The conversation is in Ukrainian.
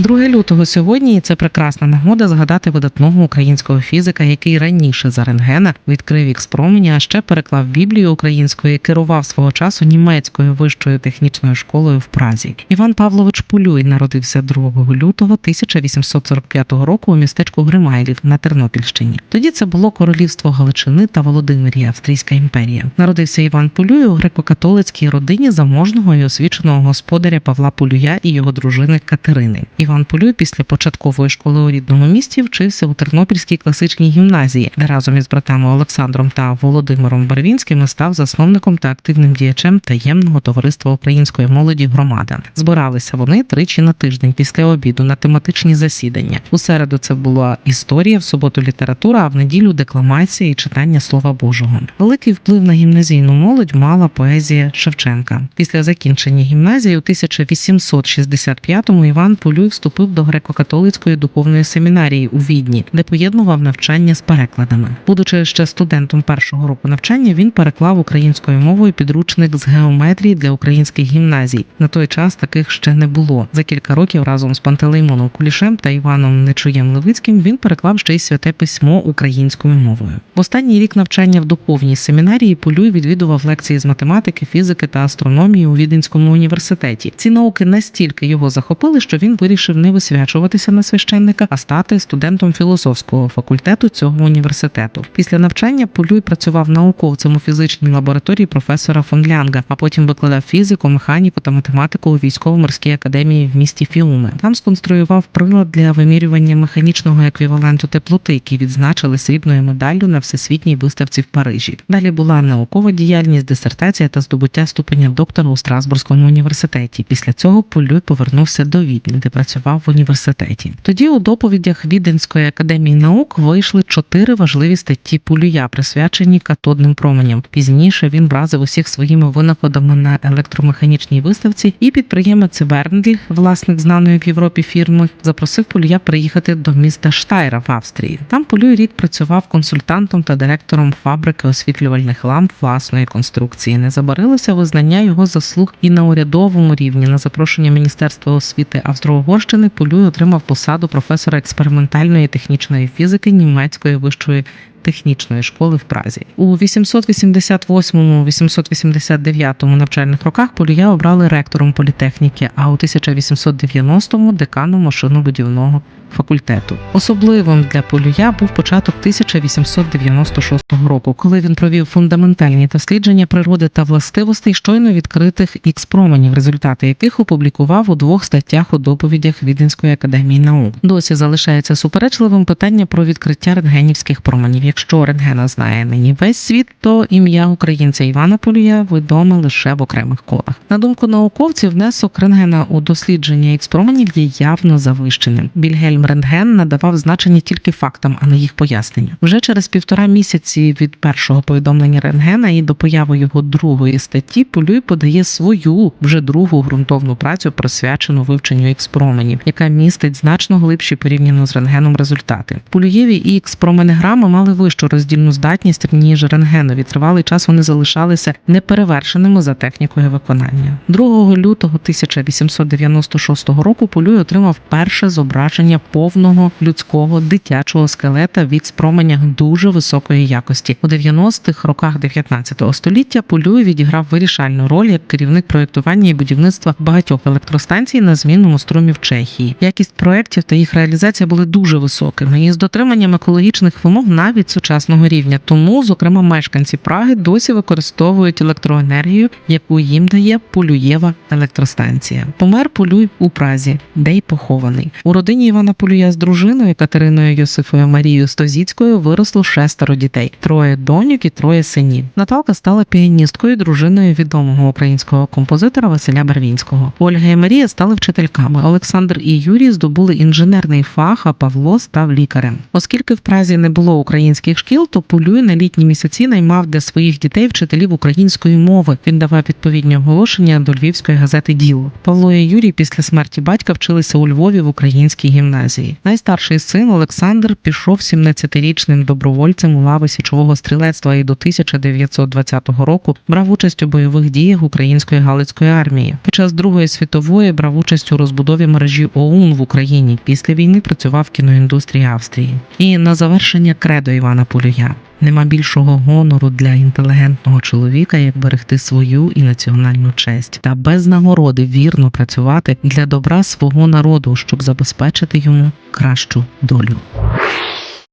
2 лютого сьогодні і це прекрасна нагода згадати видатного українського фізика, який раніше за рентгена відкрив промені, а ще переклав Біблію українською керував свого часу німецькою вищою технічною школою в Празі. Іван Павлович Пулюй народився 2 лютого 1845 року у містечку Гримайлів на Тернопільщині. Тоді це було королівство Галичини та Володимирія, Австрійська імперія. Народився Іван Пулюй у греко-католицькій родині заможного і освіченого господаря Павла Пулюя і його дружини Катерини. Іван Пулюй після початкової школи у рідному місті вчився у Тернопільській класичній гімназії, де разом із братами Олександром та Володимиром Барвінськими став засновником та активним діячем таємного товариства української молоді громада. Збиралися вони тричі на тиждень після обіду на тематичні засідання. У середу це була історія, в суботу література, а в неділю декламація і читання Слова Божого. Великий вплив на гімназійну молодь мала поезія Шевченка. Після закінчення гімназії у 1865-му Іван Полюй вступив до греко-католицької духовної семінарії у Відні, де поєднував навчання з перекладами. Будучи ще студентом першого року навчання, він переклав українською мовою підручник з геометрії для українських гімназій. На той час таких ще не було. За кілька років разом з Пантелеймоном Кулішем та Іваном Нечуєм Левицьким він переклав ще й святе письмо українською мовою. В останній рік навчання в духовній семінарії Полюй відвідував лекції з математики, фізики та астрономії у Віденському університеті. Ці науки настільки його захопили, що він вирішив не висвячуватися на священника, а стати студентом філософського факультету цього університету. Після навчання Полюй працював науковцем у фізичній лабораторії професора фон Лянга, а потім викладав фізику, механіку та математику у військово-морській академії в місті Фіуме. Там сконструював прилад для вимірювання механічного еквіваленту теплоти, який відзначили срібною медаллю на всесвітній виставці в Парижі. Далі була наукова діяльність, дисертація та здобуття ступеня доктора у Страсбурзькому університеті. Після цього Полюй повернувся до Відня, де працював в університеті. Тоді у доповідях Віденської академії наук вийшли чотири важливі статті Полюя, присвячені катодним променям. Пізніше він вразив усіх своїми винаходами на електромеханічній виставці, і підприємець Верндль, власник знаної в Європі фірми, запросив Полюя приїхати до міста Штайра в Австрії. Там Полюй рік працював консультантом та директором фабрики освітлювальних ламп власної конструкції. Не забарилося визнання його заслуг і на урядовому рівні. На запрошення Міністерства освіти Австро-Угорщини Полюй отримав посаду професора експериментальної технічної фізики німецької вищої технічної школи в Празі. У 888-889 навчальних роках Полюя обрали ректором політехніки, а у 1890-му деканом машинобудівного факультету. Особливим для Полюя був початок 1896 року, коли він провів фундаментальні дослідження природи та властивостей щойно відкритих ікс променів, результати яких опублікував у двох статтях у доповідях Віденської академії наук. Досі залишається суперечливим питання про відкриття рентгенівських променів. Якщо рентгена знає нині весь світ, то ім'я українця Івана Полюя відоме лише в окремих колах. На думку науковців, внесок рентгена у дослідження ікспроменів є явно завищеним. Більгельм Рентген надавав значення тільки фактам, а не їх поясненню. Вже через півтора місяці від першого повідомлення рентгена і до появи його другої статті Полюй подає свою вже другу ґрунтовну працю, присвячену вивченню ікс-променів, яка містить значно глибші порівняно з рентгеном результати. Полюєві і ікс-променеграми мали вищу роздільну здатність ніж рентгенові. Тривалий час вони залишалися неперевершеними за технікою виконання. 2 лютого 1896 року Полюй отримав перше зображення повного людського дитячого скелета в ікс-променях дуже високої якості. У 90-х роках 19 століття Полюй відіграв вирішальну роль як керівник проєктування і будівництва багатьох електростанцій на змінному струмі в Чехії. Якість проєктів та їх реалізація були дуже високими і з дотриманням екологічних вимог навіть сучасного рівня. Тому, зокрема, мешканці Праги досі використовують електроенергію, яку їм дає Полюєва електростанція. Помер Полюй у Празі, де й похований. У родині Івана Полюя з дружиною Катериною Йосифою Марією Стозіцькою виросло шестеро дітей: троє доньок і троє синів. Наталка стала піаністкою, дружиною відомого українського композитора Василя Барвінського. Ольга і Марія стали вчительками. Олександр і Юрій здобули інженерний фах, а Павло став лікарем. Оскільки в Празі не було українських українських шкіл, то полює на літні місяці наймав для своїх дітей вчителів української мови. Він давав відповідні оголошення до львівської газети Діло. Павло і Юрій після смерті батька вчилися у Львові в українській гімназії. Найстарший син Олександр пішов 17-річним добровольцем у лави січового стрілецтва і до 1920 року брав участь у бойових діях української галицької армії. Під час Другої світової брав участь у розбудові мережі ОУН в Україні. Після війни працював в кіноіндустрії Австрії. І на завершення кредо Івана Полюя. Нема більшого гонору для інтелігентного чоловіка, як берегти свою і національну честь та без нагороди вірно працювати для добра свого народу, щоб забезпечити йому кращу долю.